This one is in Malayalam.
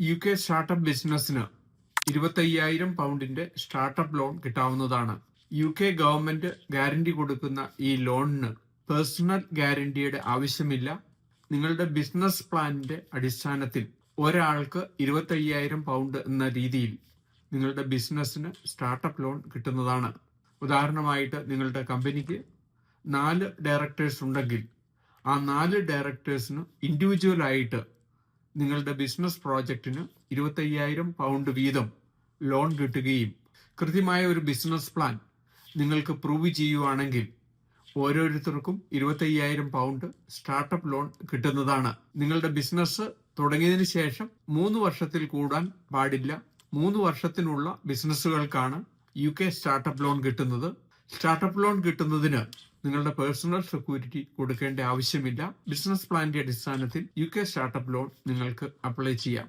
യു കെ സ്റ്റാർട്ടപ്പ് ബിസിനസ്സിന് ഇരുപത്തയ്യായിരം പൗണ്ടിന്റെ സ്റ്റാർട്ടപ്പ് ലോൺ കിട്ടാവുന്നതാണ്. യു കെ ഗവൺമെന്റ് ഗ്യാരണ്ടി കൊടുക്കുന്ന ഈ ലോണിന് പേഴ്സണൽ ഗ്യാരണ്ടിയുടെ ആവശ്യമില്ല. നിങ്ങളുടെ ബിസിനസ് പ്ലാനിന്റെ അടിസ്ഥാനത്തിൽ ഒരാൾക്ക് ഇരുപത്തയ്യായിരം പൗണ്ട് എന്ന രീതിയിൽ നിങ്ങളുടെ ബിസിനസ്സിന് സ്റ്റാർട്ടപ്പ് ലോൺ കിട്ടുന്നതാണ്. ഉദാഹരണമായിട്ട് നിങ്ങളുടെ കമ്പനിക്ക് നാല് ഡയറക്ടേഴ്സ് ഉണ്ടെങ്കിൽ ആ നാല് ഡയറക്ടേഴ്സിന് ഇൻഡിവിജ്വൽ ആയിട്ട് നിങ്ങളുടെ ബിസിനസ് പ്രോജക്റ്റിന് ഇരുപത്തയ്യായിരം പൗണ്ട് വീതം ലോൺ കിട്ടുകയും കൃത്യമായ ഒരു ബിസിനസ് പ്ലാൻ നിങ്ങൾക്ക് പ്രൂവ് ചെയ്യുവാണെങ്കിൽ ഓരോരുത്തർക്കും ഇരുപത്തയ്യായിരം പൗണ്ട് സ്റ്റാർട്ടപ്പ് ലോൺ കിട്ടുന്നതാണ്. നിങ്ങളുടെ ബിസിനസ് തുടങ്ങിയതിന് ശേഷം മൂന്ന് വർഷത്തിൽ കൂടാൻ പാടില്ല. മൂന്ന് വർഷത്തിനുള്ള ബിസിനസ്സുകൾക്കാണ് യു കെ സ്റ്റാർട്ടപ്പ് ലോൺ കിട്ടുന്നത്. സ്റ്റാർട്ടപ്പ് ലോൺ കിട്ടുന്നതിന് നിങ്ങളുടെ പേഴ്സണൽ സെക്യൂരിറ്റി കൊടുക്കേണ്ട ആവശ്യമില്ല. ബിസിനസ് പ്ലാനിന്റെ അടിസ്ഥാനത്തിൽ യു കെ സ്റ്റാർട്ടപ്പ് ലോൺ നിങ്ങൾക്ക് അപ്ലൈ ചെയ്യാം.